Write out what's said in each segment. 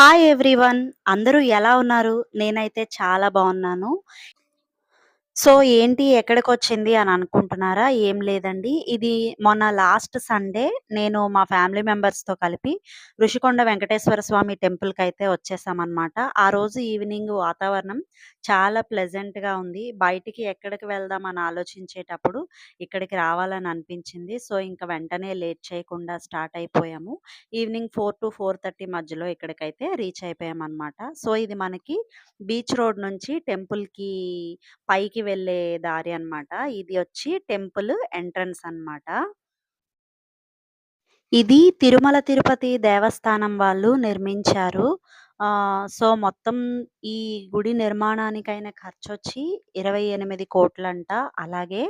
Hi everyone. అందరూ ఎలా ఉన్నారు? నేనైతే చాలా బాగున్నాను సో, ఏంటి ఎక్కడికి వచ్చింది అని అనుకుంటున్నారా? ఏం లేదండి. ఇది మొన్న లాస్ట్ సండే నేను మా ఫ్యామిలీ మెంబర్స్‌తో కలిపి ఋషికొండ వెంకటేశ్వర స్వామి టెంపుల్కి అయితే వచ్చేసామన్నమాట ఆ రోజు ఈవినింగ్ వాతావరణం చాలా ప్లెజెంట్‌గా ఉంది. బయటికి ఎక్కడికి వెళ్దాం అని ఆలోచించేటప్పుడు ఇక్కడికి రావాలని అనిపించింది. సో, ఇంకా వెంటనే లేట్ చేయకుండా స్టార్ట్ అయిపోయాము. ఈవినింగ్ 4-4:30 మధ్యలో ఇక్కడికైతే రీచ్ అయిపోయామనమాట. సో, ఇది మనకి బీచ్ రోడ్ నుంచి టెంపుల్‌కి పైకి వెళ్ళే దారి అనమాట. ఇది వచ్చి టెంపుల్ ఎంట్రన్స్ అనమాట. ఇది తిరుమల తిరుపతి దేవస్థానం వాళ్ళు నిర్మించారు. సో, మొత్తం ఈ గుడి నిర్మాణానికైన ఖర్చు వచ్చి ఇరవై ఎనిమిది కోట్లంట అలాగే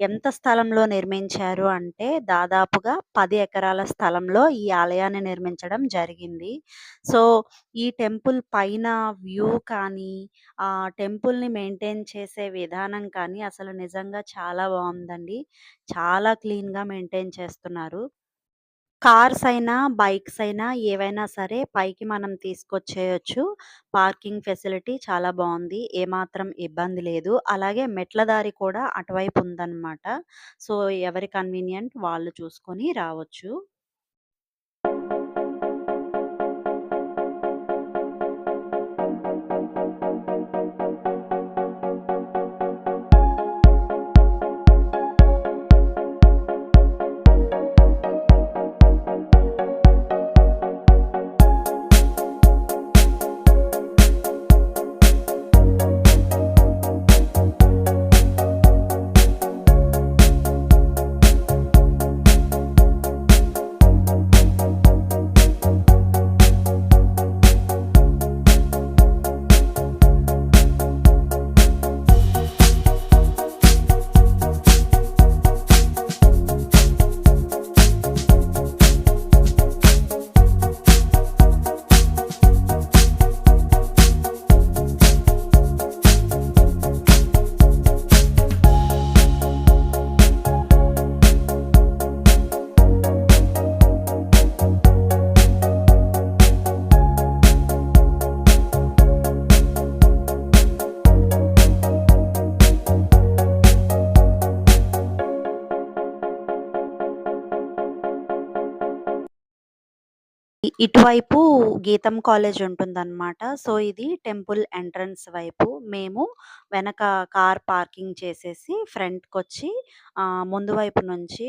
ఎంత స్థలంలో నిర్మించారు అంటే దాదాపుగా పది ఎకరాల స్థలంలో ఈ ఆలయాన్ని నిర్మించడం జరిగింది. సో, ఈ టెంపుల్ పైన వ్యూ కానీ, ఆ టెంపుల్‌ని మెయింటైన్ చేసే విధానం కానీ అసలు నిజంగా చాలా బాగుందండి చాలా క్లీన్‌గా మెయింటైన్ చేస్తున్నారు. కార్స్ అయినా, బైక్స్ అయినా ఏవైనా సరే పైకి మనం తీసుకొచ్చేయొచ్చు. పార్కింగ్ ఫెసిలిటీ చాలా బావుంది. ఏమాత్రం ఇబ్బంది లేదు. అలాగే మెట్ల దారి కూడా అటువైపు ఉందనమాట. సో, ఎవరి కన్వీనియంట్ వాళ్ళు చూసుకొని రావచ్చు. ఇటువైపు గీతం కాలేజ్ ఉంటుందన్నమాట సో, ఇది టెంపుల్ ఎంట్రన్స్ వైపు. మేము వెనక కార్ పార్కింగ్ చేసేసి ఫ్రంట్కి వచ్చి ముందు వైపు నుంచి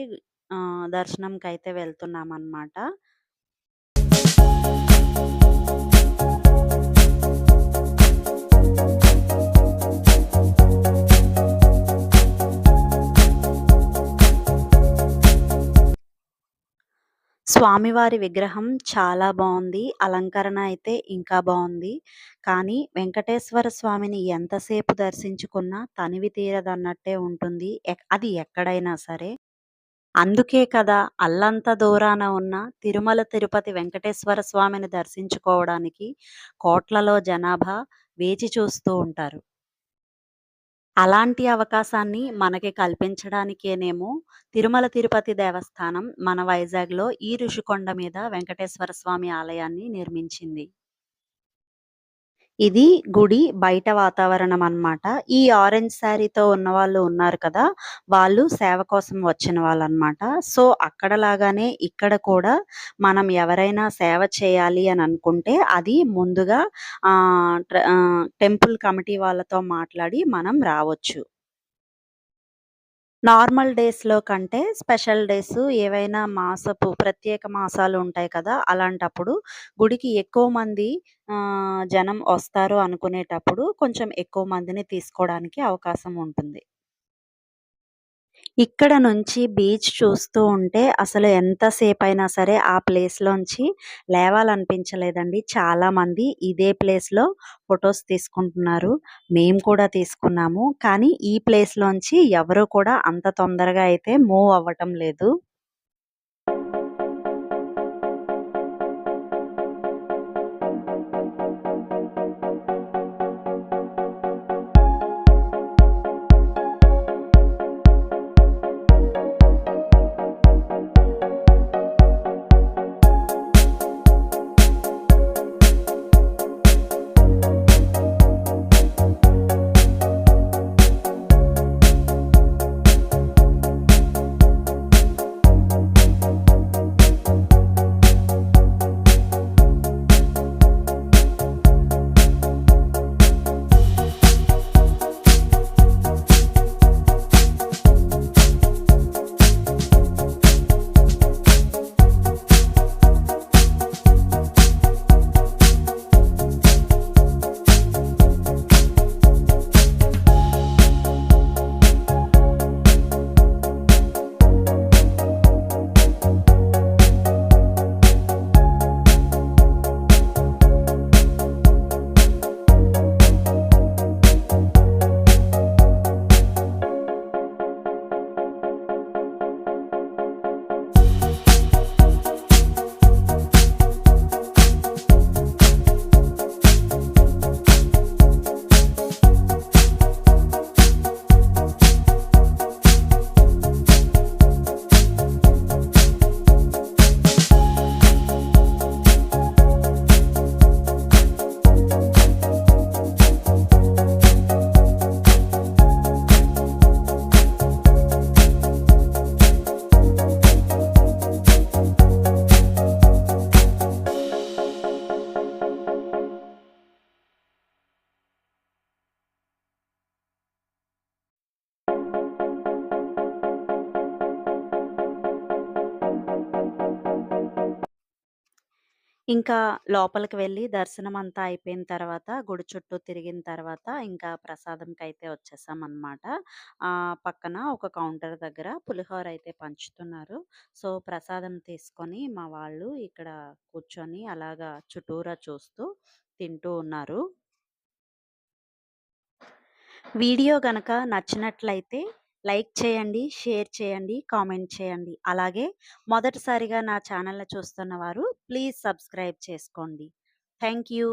ఆహ్, దర్శనంకైతే వెళ్తున్నామనమాట. స్వామివారి విగ్రహం చాలా బాగుంది అలంకరణ అయితే ఇంకా బాగుంది కానీ వెంకటేశ్వర స్వామిని ఎంతసేపు దర్శించుకున్నా తనివి తీరదన్నట్టే ఉంటుంది. ఎక్ అది ఎక్కడైనా సరే. అందుకే కదా అల్లంత దూరాన ఉన్న తిరుమల తిరుపతి వెంకటేశ్వర స్వామిని దర్శించుకోవడానికి కోట్లలో జనాభా వేచి చూస్తూ ఉంటారు. అలాంటి అవకాశాన్ని మనకి కల్పించడానికేనేమో తిరుమల తిరుపతి దేవస్థానం మన వైజాగ్‌లో ఈ ఋషికొండ మీద వెంకటేశ్వర స్వామి ఆలయాన్ని నిర్మించింది. ఇది గుడి బయట వాతావరణం అన్నమాట ఈ ఆరెంజ్ శారీతో ఉన్నవాళ్ళు ఉన్నారు కదా! వాళ్ళు సేవ కోసం వచ్చిన వాళ్ళనమాట. సో, అక్కడలాగానే ఇక్కడ కూడా మనం ఎవరైనా సేవ చేయాలి అని అనుకుంటే అది ముందుగా ట్ర టెంపుల్ కమిటీ వాళ్ళతో మాట్లాడి మనం రావచ్చు. నార్మల్ డేస్‌లో కంటే స్పెషల్ డేస్ ఏవైనా మాసపు ప్రత్యేక మాసాలు ఉంటాయి కదా! అలాంటప్పుడు గుడికి ఎక్కువ మంది జనం వస్తారు అనుకునేటప్పుడు కొంచెం ఎక్కువ మందిని తీసుకోవడానికి అవకాశం ఉంటుంది. ఇక్కడ నుంచి బీచ్ చూస్తూ ఉంటే అసలు ఎంతసేపు అయినా సరే ఆ ప్లేస్‌లోంచి లేవాలనిపించలేదండి. చాలామంది ఇదే ప్లేస్‌లో ఫొటోస్ తీసుకుంటున్నారు. మేము కూడా తీసుకున్నాము. కానీ ఈ ప్లేస్‌లోంచి ఎవరు కూడా అంత తొందరగా అయితే మూవ్ అవ్వటం లేదు. ఇంకా లోపలికి వెళ్ళి దర్శనం అంతా అయిపోయిన తర్వాత, గుడి చుట్టూ తిరిగిన తర్వాత, ఇంకా ప్రసాదంకైతే వచ్చేసామనమాట. ఆహ్, పక్కన ఒక కౌంటర్ దగ్గర పులిహోర అయితే పంచుతున్నారు. సో, ప్రసాదం తీసుకొని మా వాళ్ళు ఇక్కడ కూర్చొని అలాగా చుట్టూరా చూస్తూ తింటూ ఉన్నారు. వీడియో గనక నచ్చినట్లయితే లైక్ చేయండి, షేర్ చేయండి, కామెంట్ చేయండి. అలాగే మొదటిసారిగా నా ఛానల్‌ని చూస్తున్న వారు ప్లీజ్ సబ్స్క్రైబ్ చేసుకోండి. Thank you.